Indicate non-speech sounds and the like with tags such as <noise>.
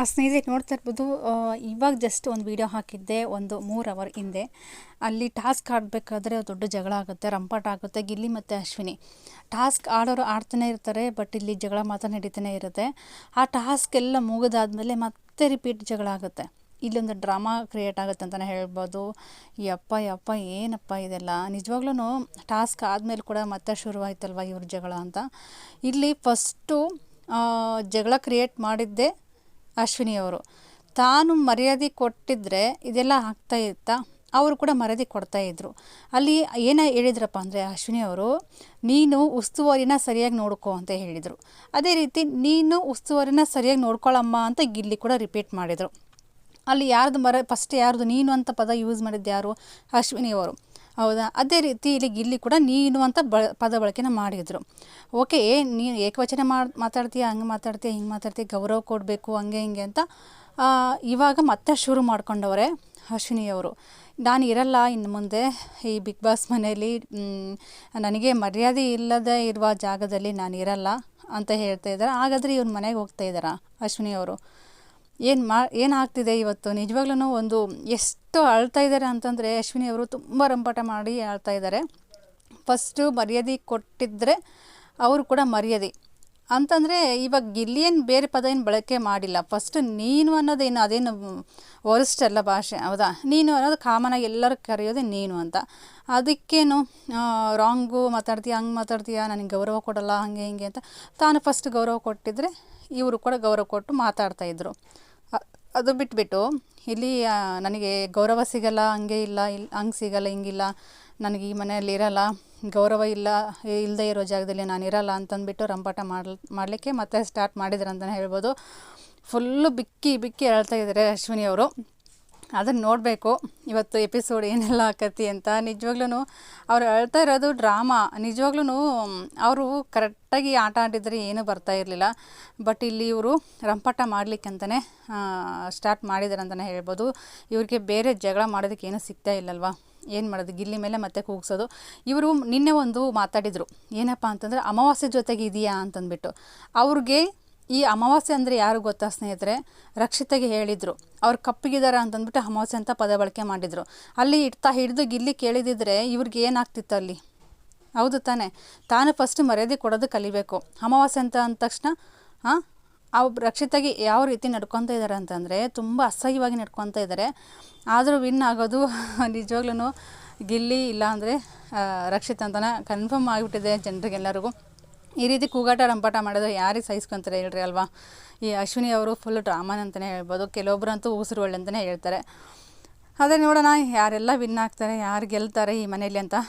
ಆ ಸ್ನೇಹಿತರೆ ನೋಡ್ತಾ ಇರ್ಬೋದು ಇವಾಗ ಜಸ್ಟ್ ಒಂದು ವಿಡಿಯೋ ಹಾಕಿದ್ದೆ, ಒಂದು ಮೂರು ಅವರ್ ಹಿಂದೆ. ಅಲ್ಲಿ ಟಾಸ್ಕ್ ಆಡಬೇಕಾದ್ರೆ ದೊಡ್ಡ ಜಗಳ ಆಗುತ್ತೆ, ರಂಪಾಟ ಆಗುತ್ತೆ, ಗಿಲ್ಲಿ ಮತ್ತು ಅಶ್ವಿನಿ. ಟಾಸ್ಕ್ ಆಡೋರು ಆಡ್ತಾನೆ ಇರ್ತಾರೆ ಬಟ್ ಇಲ್ಲಿ ಜಗಳ ಮಾತ್ರ ನಡೀತಾನೆ ಇರುತ್ತೆ. ಆ ಟಾಸ್ಕ್ ಎಲ್ಲ ಮುಗಿದಾದ್ಮೇಲೆ ಮತ್ತೆ ರಿಪೀಟ್ ಜಗಳ ಆಗುತ್ತೆ. ಇಲ್ಲೊಂದು ಡ್ರಾಮಾ ಕ್ರಿಯೇಟ್ ಆಗುತ್ತೆ ಅಂತಲೇ ಹೇಳ್ಬೋದು. ಯಪ್ಪ ಯಪ್ಪ, ಏನಪ್ಪ ಇದೆಲ್ಲ? ನಿಜವಾಗ್ಲೂ ಟಾಸ್ಕ್ ಆದಮೇಲೆ ಕೂಡ ಮತ್ತೆ ಶುರುವಾಯ್ತಲ್ವ ಇವ್ರ ಜಗಳ ಅಂತ? ಇಲ್ಲಿ ಫಸ್ಟು ಜಗಳ ಕ್ರಿಯೇಟ್ ಮಾಡಿದ್ದೆ. ಅಶ್ವಿನಿ ಅವರು ತಾನು ಮರ್ಯಾದೆ ಕೊಟ್ಟಿದ್ರೆ ಇದೆಲ್ಲ ಆಗ್ತಾ ಇತ್ತಾ? ಅವರು ಕೂಡ ಮರ್ಯಾದೆ ಕೊಡ್ತಾ ಇದ್ರು. ಅಲ್ಲಿ ಏನ ಹೇಳಿದ್ರಪ್ಪ ಅಂದರೆ ಅಶ್ವಿನಿ ಅವರು ನೀನು ಉಸ್ತುವಾರಿನ ಸರಿಯಾಗಿ ನೋಡ್ಕೋ ಅಂತ ಹೇಳಿದರು. ಅದೇ ರೀತಿ ನೀನು ಉಸ್ತುವಾರಿನ ಸರಿಯಾಗಿ ನೋಡ್ಕೊಳ್ಳಮ್ಮ ಅಂತ ಗಿಲ್ಲಿ ಕೂಡ ರಿಪೀಟ್ ಮಾಡಿದರು. ಅಲ್ಲಿ ಯಾರ್ದು ಮರ ಫಸ್ಟ್ ಯಾರ್ದು ನೀನು ಅಂತ ಪದ ಯೂಸ್ ಮಾಡಿದ್ದು ಯಾರು? ಅಶ್ವಿನಿ ಅವರು ಹೌದಾ? ಅದೇ ರೀತಿ ಇಲ್ಲಿ ಇಲ್ಲಿ ಕೂಡ ನೀನು ಅಂತ ಬ, ಪದ ಬಳಕೆನ ಮಾಡಿದರು. ಓಕೆ ನೀನು ಏಕವಚನ ಮಾಡಿ, ಮಾತಾಡ್ತೀಯ, ಹಂಗೆ ಮಾತಾಡ್ತೀಯ, ಹಿಂಗೆ ಮಾತಾಡ್ತೀಯ, ಗೌರವ ಕೊಡಬೇಕು, ಹಂಗೆ, ಹಿಂಗೆ ಅಂತ ಇವಾಗ ಮತ್ತೆ ಶುರು ಮಾಡ್ಕೊಂಡವ್ರೆ ಅಶ್ವಿನಿಯವರು. ನಾನು ಇರಲ್ಲ, ಇನ್ನು ಮುಂದೆ ಈ ಬಿಗ್ ಬಾಸ್ ಮನೆಯಲ್ಲಿ ನನಗೆ ಮರ್ಯಾದೆ ಇಲ್ಲದೆ ಇರುವ ಜಾಗದಲ್ಲಿ ನಾನು ಇರಲ್ಲ ಅಂತ ಹೇಳ್ತಾ ಇದ್ದಾರೆ. ಹಾಗಾದರೆ ಇವ್ರ ಮನೆಗೆ ಹೋಗ್ತಾ ಇದ್ದಾರಾ ಅಶ್ವಿನಿ ಅವರು ಏನು ಮಾ ಏನಾಗ್ತಿದೆ ಇವತ್ತು? ನಿಜವಾಗ್ಲೂ ಒಂದು ಎಷ್ಟು ಅಳ್ತಾ ಇದ್ದಾರೆ ಅಂತಂದರೆ ಅಶ್ವಿನಿ ಅವರು ತುಂಬ ರಂಪಾಟ ಮಾಡಿ ಅಳ್ತಾ ಇದ್ದಾರೆ. ಫಸ್ಟು ಮರ್ಯಾದೆ ಕೊಟ್ಟಿದ್ದರೆ ಅವರು ಕೂಡ ಮರ್ಯಾದೆ. ಅಂತಂದರೆ ಇವಾಗ ಗಿಲ್ಲಿಯನ್ ಬೇರೆ ಪದ ಏನು ಬಳಕೆ ಮಾಡಿಲ್ಲ. ಫಸ್ಟ್ ನೀನು ಅನ್ನೋದೇನು ಅದೇನು ವರ್ಸ್ಟ್ ಅಲ್ಲ ಭಾಷೆ, ಹೌದಾ? ನೀನು ಅನ್ನೋದು ಕಾಮನಾಗಿ ಎಲ್ಲರೂ ಕರೆಯೋದೇ ನೀನು ಅಂತ. ಅದಕ್ಕೇನು ರಾಂಗು ಮಾತಾಡ್ತೀಯ, ಹಂಗೆ ಮಾತಾಡ್ತೀಯ, ನನಗೆ ಗೌರವ ಕೊಡಲ್ಲ, ಹಾಗೆ ಹಿಂಗೆ ಅಂತ ತಾನು ಫಸ್ಟ್ ಗೌರವ ಕೊಟ್ಟಿದ್ದರೆ ಇವರು ಕೂಡ ಗೌರವ ಕೊಟ್ಟು ಮಾತಾಡ್ತಾ ಇದ್ರು. ಅ- ಅದು ಬಿಟ್ಬಿಟ್ಟು, ಇಲ್ಲಿ ನನಗೆ ಗೌರವ ಸಿಗಲ್ಲ, ಹಂಗೆ ಇಲ್ಲ ಇಲ್ಲಿ ಹಂಗೆ ಸಿಗಲ್ಲ ಹಿಂಗಿಲ್ಲ ನನಗೆ ಈ ಮನೆಯಲ್ಲಿ ಇರಲ್ಲ, ಗೌರವ ಇಲ್ಲ ಇಲ್ಲದೆ ಇರೋ ಜಾಗದಲ್ಲಿ ನಾನು ಇರಲ್ಲ ಅಂತಂದ್ಬಿಟ್ಟು ರಂಪಾಟ ಮಾಡ್ಲಿ ಮಾಡಲಿಕ್ಕೆ ಮತ್ತೆ ಸ್ಟಾರ್ಟ್ ಮಾಡಿದ್ರು ಅಂತಲೇ ಹೇಳ್ಬೋದು. ಫುಲ್ಲು ಬಿಕ್ಕಿ ಬಿಕ್ಕಿ ಹೇಳ್ತಾ ಇದ್ದಾರೆ ಅಶ್ವಿನಿ ಅವರು ಅದನ್ನು ನೋಡಬೇಕು. ಇವತ್ತು ಎಪಿಸೋಡ್ ಏನೆಲ್ಲ ಆಕತಿ ಅಂತ ನಿಜವಾಗ್ಲೂ ಅವ್ರು ಅಳ್ತಾ ಇರೋದು ಡ್ರಾಮಾ ನಿಜವಾಗ್ಲೂ ಅವರು ಕರೆಕ್ಟಾಗಿ ಆಟ ಆಡಿದರೆ ಏನೂ ಬರ್ತಾ ಇರಲಿಲ್ಲ. ಬಟ್ ಇಲ್ಲಿ ಇವರು ರಂಪಾಟ ಮಾಡಲಿಕ್ಕಂತಲೇ ಸ್ಟಾರ್ಟ್ ಮಾಡಿದ್ದಾರೆ ಅಂತಲೇ ಹೇಳ್ಬೋದು. ಇವ್ರಿಗೆ ಬೇರೆ ಜಗಳ ಮಾಡೋದಕ್ಕೆ ಏನೂ ಸಿಗ್ತಾ ಇಲ್ಲಲ್ವಾ? ಏನು ಮಾಡೋದು? ಗಿಲ್ಲಿ ಮೇಲೆ ಮತ್ತೆ ಕೂಗ್ಸೋದು. ಇವರು ನಿನ್ನೆ ಒಂದು ಮಾತಾಡಿದರು. ಏನಪ್ಪ ಅಂತಂದರೆ, ಅಮಾವಾಸ್ಯೆ ಜೊತೆಗೆ ಇದೆಯಾ ಅಂತಂದ್ಬಿಟ್ಟು. ಅವ್ರಿಗೆ ಈ ಅಮಾವಾಸ್ಯೆ ಅಂದರೆ ಯಾರು ಗೊತ್ತಾ ಸ್ನೇಹಿತರೆ? ರಕ್ಷಿತೆಗೆ ಹೇಳಿದರು. ಅವ್ರು ಕಪ್ಪಿಗಿದ್ದಾರೆ ಅಂತಂದ್ಬಿಟ್ಟು ಅಮಾವಾಸ್ಯೆ ಅಂತ ಪದ ಬಳಕೆ ಮಾಡಿದರು. ಅಲ್ಲಿ ಇಡ್ತಾ ಹಿಡಿದು ಗಿಲ್ಲಿ ಕೇಳಿದಿದ್ರೆ ಇವ್ರಿಗೆ ಏನಾಗ್ತಿತ್ತು ಅಲ್ಲಿ? ಹೌದು ತಾನೇ. ತಾನು ಫಸ್ಟ್ ಮರ್ಯಾದೆ ಕೊಡೋದು ಕಲಿಬೇಕು. ಅಮಾವಾಸ್ಯೆ ಅಂತ ಅಂದ ತಕ್ಷಣ ಹಾಂ ಆ ರಕ್ಷಿತಾಗಿ ಯಾವ ರೀತಿ ನಡ್ಕೊತಾ ಇದ್ದಾರೆ ಅಂತಂದರೆ ತುಂಬ ಅಸಹ್ಯವಾಗಿ ನಡ್ಕೊತಾ ಇದ್ದಾರೆ ಆದರೂ ವಿನ್ ಆಗೋದು <laughs> ನಿಜವಾಗ್ಲೂ ಗಿಲ್ಲಿ ಇಲ್ಲಾಂದರೆ ರಕ್ಷಿತ್ ಅಂತನ ಕನ್ಫರ್ಮ್ ಆಗಿಬಿಟ್ಟಿದೆ ಜನರಿಗೆಲ್ಲರಿಗೂ. ಈ ರೀತಿ ಕೂಗಾಟ ರಂಪಾಟ ಮಾಡೋದು ಯಾರಿಗೆ ಸಹಿಸ್ಕೊಂತಾರೆ ಹೇಳ್ರಿ ಅಲ್ವಾ? ಈ ಅಶ್ವಿನಿ ಅವರು ಫುಲ್ ಡ್ರಾಮನ್ ಅಂತಲೇ ಹೇಳ್ಬೋದು. ಕೆಲವೊಬ್ಬರಂತೂ ಉಸಿರು ಒಳ್ಳೆ ಅಂತಲೇ ಹೇಳ್ತಾರೆ. ಅದೇ ನೋಡೋಣ, ಯಾರೆಲ್ಲ ವಿನ್ ಆಗ್ತಾರೆ, ಯಾರು ಗೆಲ್ತಾರೆ ಈ ಮನೆಯಲ್ಲಿ ಅಂತ.